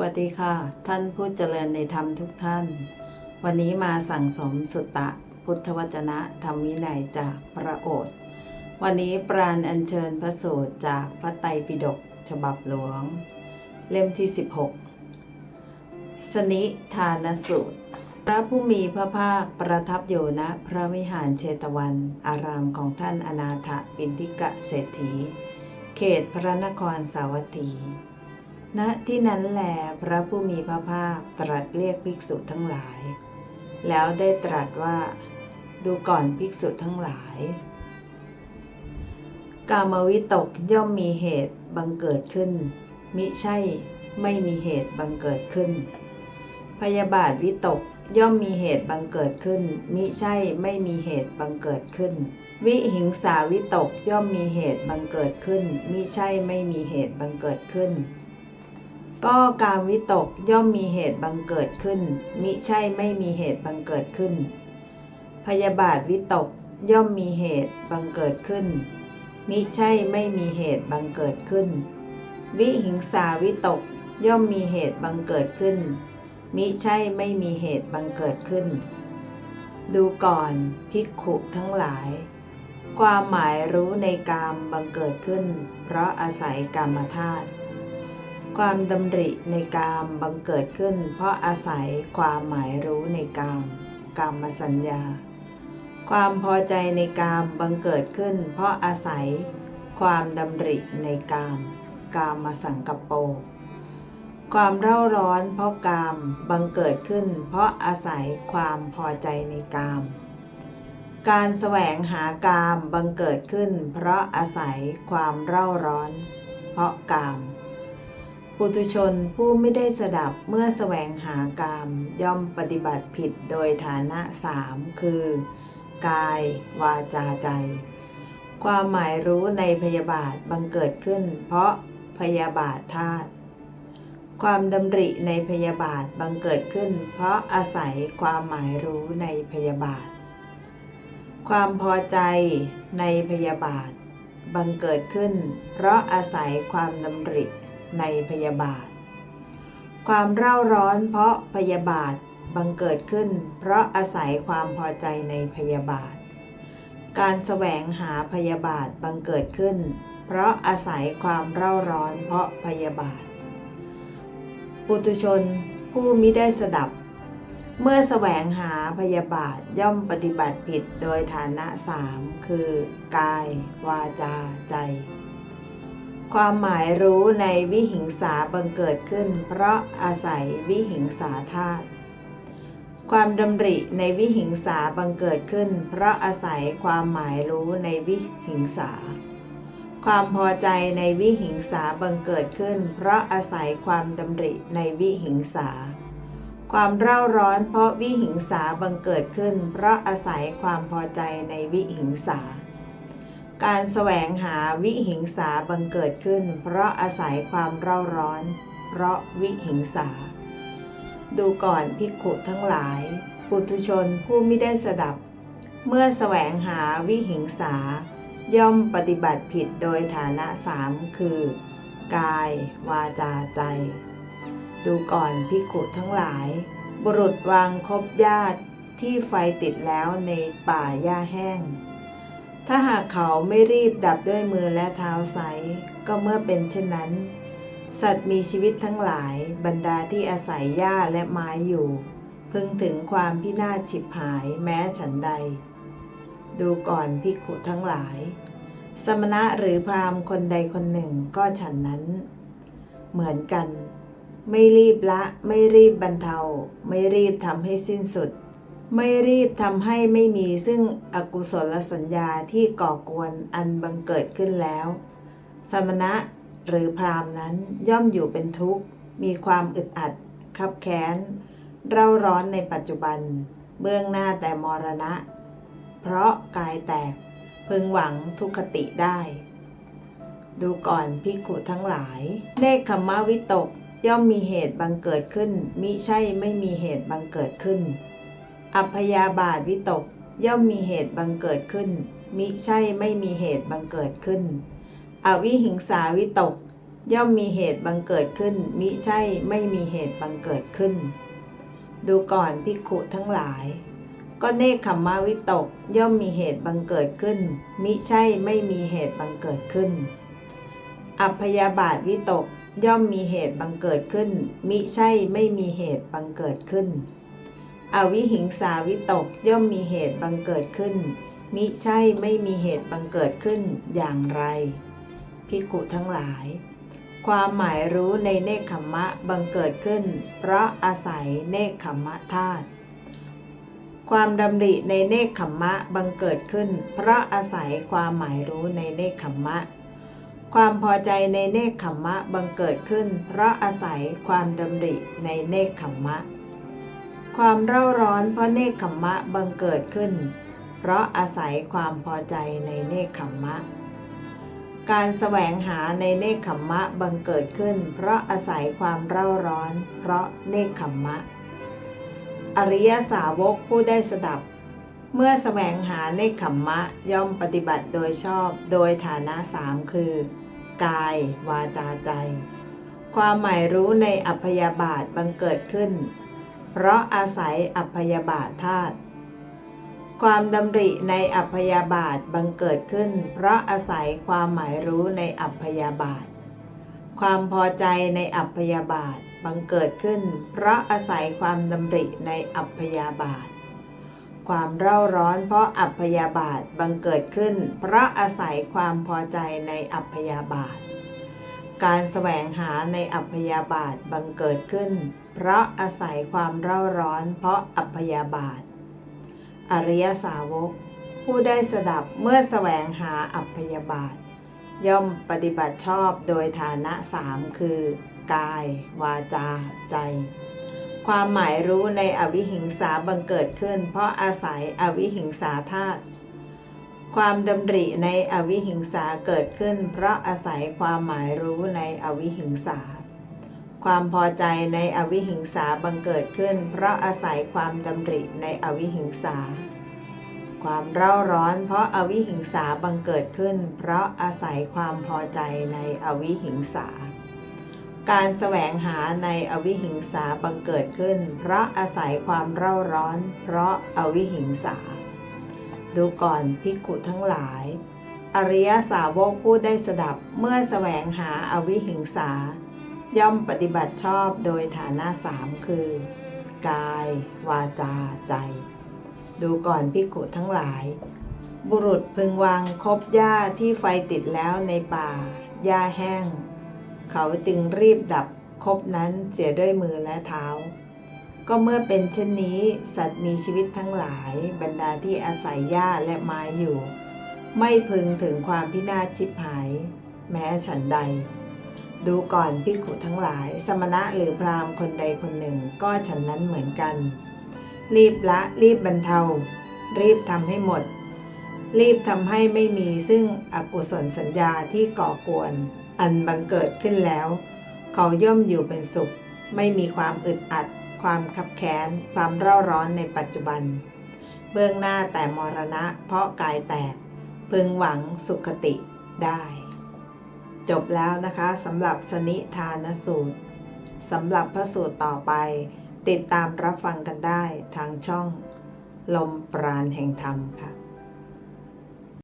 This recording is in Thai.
วัสดีค่ะ ท่านผู้เจริญในธรรมทุกท่าน วันนี้มาสั่งสมสุตตะพุทธวจนะธรรมวินัยจากพระโอษฐ์วันนี้ปราณอัญเชิญพระสูตรจากพระไตรปิฎกฉบับหลวง เล่มที่ 16 สนิทานสูตร พระผู้มีพระภาคประทับอยู่ณพระวิหารเชตวัน อารามของท่านอนาถปินทิกะเศรษฐี เขตพระนครสาวัตถี ณที่นั้นแหลพระผู้มีพระภาคตรัสเรียกภิกษุทั้งหลาย แล้วได้ตรัสว่า ดูก่อนภิกษุทั้งหลาย กามวิตกย่อมมีเหตุบังเกิดขึ้น มิใช่ไม่มีเหตุบังเกิดขึ้น พยาบาทวิตกย่อมมีเหตุบังเกิดขึ้น มิใช่ไม่มีเหตุบังเกิดขึ้น วิหิงสาวิตกย่อมมีเหตุบังเกิดขึ้น มิใช่ไม่มีเหตุบังเกิดขึ้น ก็การวิตกย่อมมีเหตุบังเกิดขึ้น มิใช่ไม่มีเหตุบังเกิดขึ้น พยาบาทวิตกย่อมมีเหตุบังเกิดขึ้น มิใช่ไม่มีเหตุบังเกิดขึ้น วิหิงสาวิตกย่อมมีเหตุบังเกิดขึ้น มิใช่ไม่มีเหตุบังเกิดขึ้น ดูก่อนภิกขุทั้งหลาย ความหมายรู้ในกามบังเกิดขึ้น เพราะอาศัยกามธาตุ ความดำริในกามบังเกิดขึ้น เพราะอาศัยความหมายรู้ในกาม กามสัญญา ความพอใจในกามบังเกิดขึ้น เพราะอาศัยความดำริในกาม กามมาสังกปโป ความเร่าร้อนเพราะกามบังเกิดขึ้น เพราะอาศัยความพอใจในกาม การแสวงหากามบังเกิดขึ้น เพราะอาศัยความเร่าร้อน เพราะกาม ปุถุชนผู้ไม่ได้สดับเมื่อแสวงหากามย่อมปฏิบัติผิดโดยฐานะสามคือ กาย วาจาใจ ความหมายรู้ในพยาบาทบังเกิดขึ้น เพราะพยาบาทธาตุความดำริในพยาบาทบังเกิดขึ้น เพราะอาศัยความหมายรู้ในพยาบาท ความพอใจในพยาบาทบังเกิดขึ้น เพราะอาศัยความดำริ ในพยาบาท ความเร่าร้อนเพราะพยาบาทบังเกิดขึ้น เพราะอาศัยความพอใจในพยาบาท การแสวงหาพยาบาทบังเกิดขึ้น เพราะอาศัยความเร่าร้อนเพราะพยาบาท ปุตุชนผู้มิได้สดับ เมื่อแสวงหาพยาบาทย่อมปฏิบัติผิดโดยฐานะสามคือกาย วาจา ใจ ความหมายรู้ในวิหิงสาบังเกิดขึ้น เพราะอาศัยวิหิงสาธาตุความดำริในวิหิงสาบังเกิดขึ้น เพราะอาศัยความหมายรู้ในวิหิงสา ความพอใจในวิหิงสาบังเกิดขึ้น เพราะอาศัยความดำริในวิหิงสา ความเร่าร้อนเพราะวิหิงสาบังเกิดขึ้น เพราะอาศัยความพอใจในวิหิงสา การแสวงหาวิหิงสาบังเกิดขึ้น เพราะอาศัยความเร่าร้อน เพราะวิหิงสา ดูก่อนภิกขุทั้งหลาย ปุถุชนผู้ไม่ได้สดับ เมื่อแสวงหาวิหิงสา ย่อมปฏิบัติผิดโดยฐานะสามคือ กาย วาจาใจ ดูก่อนภิกขุทั้งหลาย บุรุษวางคบญาติที่ไฟติดแล้วในป่าหญ้าแห้ง ถ้าหากเขาไม่รีบดับด้วยมือและเท้าไซก็เมื่อเป็นเช่นนั้น สัตว์มีชีวิตทั้งหลายบรรดาที่อาศัยหญ้าและไม้อยู่ พึงถึงความพินาศฉิบหายแม้ฉันใด ดูก่อนภิกุทั้งหลาย สมณะหรือพราหมณ์คนใดคนหนึ่งก็ฉันนั้น เหมือนกัน ไม่รีบละ ไม่รีบบรรเทา ไม่รีบทำให้สิ้นสุด ไม่รีบทำให้ไม่มีซึ่งอกุศลสัญญาที่ก่อกวนอันบังเกิดขึ้นแล้ว สมณะหรือพรามนั้นย่อมอยู่เป็นทุกข์ มีความอึดอัด คับแค้น เร่าร้อนในปัจจุบัน เบื้องหน้าแต่มรณะ เพราะกายแตก พึงหวังทุกขติได้ ดูก่อนพิกขุทั้งหลายเนคขมมวิตกย่อมมีเหตุบังเกิดขึ้นมิใช่ไม่มีเหตุบังเกิดขึ้น อัพยาบาทวิตกย่อมมีเหตุบังเกิดขึ้น มิใช่ไม่มีเหตุบังเกิดขึ้น อวิหิงสาวิตก ย่อมมีเหตุบังเกิดขึ้น มิใช่ไม่มีเหตุบังเกิดขึ้น ดูก่อนภิกขุทั้งหลาย ก็เนคขมมาวิตกย่อมมีเหตุบังเกิดขึ้น มิใช่ไม่มีเหตุบังเกิดขึ้น อัพยาบาทวิตกย่อมมีเหตุบังเกิดขึ้น มิใช่ไม่มีเหตุบังเกิดขึ้น อวิหิงสาวิตกย่อมมีเหตุบังเกิดขึ้น มิใช่ไม่มีเหตุบังเกิดขึ้นอย่างไรพิกุทั้งหลาย ความหมายรู้ในเนคขมะบังเกิดขึ้น เพราะอาศัยเนคขมมะธาตุความดำริในเนคขมมะบังเกิดขึ้น เพราะอาศัยความหมายรู้ในเนคขมมะ ความพอใจในเนคขมมะบังเกิดขึ้น เพราะอาศัยความดำริในเนคขมมะ ความเร่าร้อนเพราะเนคขมมะบังเกิดขึ้น เพราะอาศัยความพอใจในเนคขมมะ การแสวงหาในเนคขมมะบังเกิดขึ้น เพราะอาศัยความเร่าร้อน เพราะเนคขมมะ อริยสาวกผู้ได้สดับ เมื่อแสวงหาเนคขมมะย่อมปฏิบัติโดยชอบโดยฐานะสามคือ กาย วาจาใจ ความหมายรู้ในอัพยาบาทบังเกิดขึ้น เพราะอาศัยอัพยาบาทธาตุความดำริในอัพยาบาทบังเกิดขึ้น เพราะอาศัยความหมายรู้ในอัพยาบาท ความพอใจในอัพยาบาทบังเกิดขึ้น เพราะอาศัยความดำริในอัพยาบาท ความเร่าร้อนเพราะอัพยาบาทบังเกิดขึ้น เพราะอาศัยความพอใจในอัพยาบาท การแสวงหาในอัพยาบาทบังเกิดขึ้น เพราะอาศัยความเร่าร้อนเพราะอัพยาบาท อริยสาวก ผู้ได้สดับเมื่อแสวงหาอัพยาบาท ย่อมปฏิบัติชอบโดยฐานะสามคือ กาย วาจา ใจ ความหมายรู้ในอวิหิงสาบังเกิดขึ้น เพราะอาศัยอวิหิงสาธาตุความดำริในอวิหิงสาเกิดขึ้น เพราะอาศัยความหมายรู้ในอวิหิงสา ความพอใจในอวิหิงสาบังเกิดขึ้น เพราะอาศัยความดำริในอวิหิงสา ความเร่าร้อน เพราะอาวิหิงสาบังเกิดขึ้น เพราะอาศัยความพอใจในอวิหิงสา การแสวงหาในอวิหิงสาบังเกิดขึ้น เพราะอาศัยความเร่าร้อน เพราะอวิหิงสา ดูก่อนภิกขุทั้งหลาย อริยสาวกผู้ได้สดับเมื่อแสวงหาอวิหิงสา ย่อมปฏิบัติชอบโดยฐานะสามคือ กาย วาจา ใจ ดูก่อนภิกุทั้งหลาย บุรุษพึงวางคบหญ้าที่ไฟติดแล้วในป่าหญ้าแห้ง เขาจึงรีบดับคบนั้นเสียด้วยมือและเท้า ก็เมื่อเป็นเช่นนี้สัตว์มีชีวิตทั้งหลายบรรดาที่อาศัยหญ้าและไม้อยู่ ไม่พึงถึงความพินาศชิบหาย แม้ฉันใด ดูก่อนภิกขุทั้งหลาย สมณะหรือพราหมณ์คนใดคนหนึ่งก็ฉันนั้นเหมือนกัน รีบละรีบบรรเทา รีบทำให้หมด รีบทำให้ไม่มีซึ่งอกุศลสัญญาที่ก่อกวน อันบังเกิดขึ้นแล้ว เขาย่อมอยู่เป็นสุข ไม่มีความอึดอัด ความขับแค้น ความเร่าร้อนในปัจจุบัน เบื้องหน้าแต่มรณะเพราะกายแตก พึงหวังสุขติได้ จบแล้วนะคะสำหรับสนิทานสูตรสำหรับพระสูตรต่อไป ติดตามรับฟังกันได้ทางช่อง ลมปราณแห่งธรรมค่ะ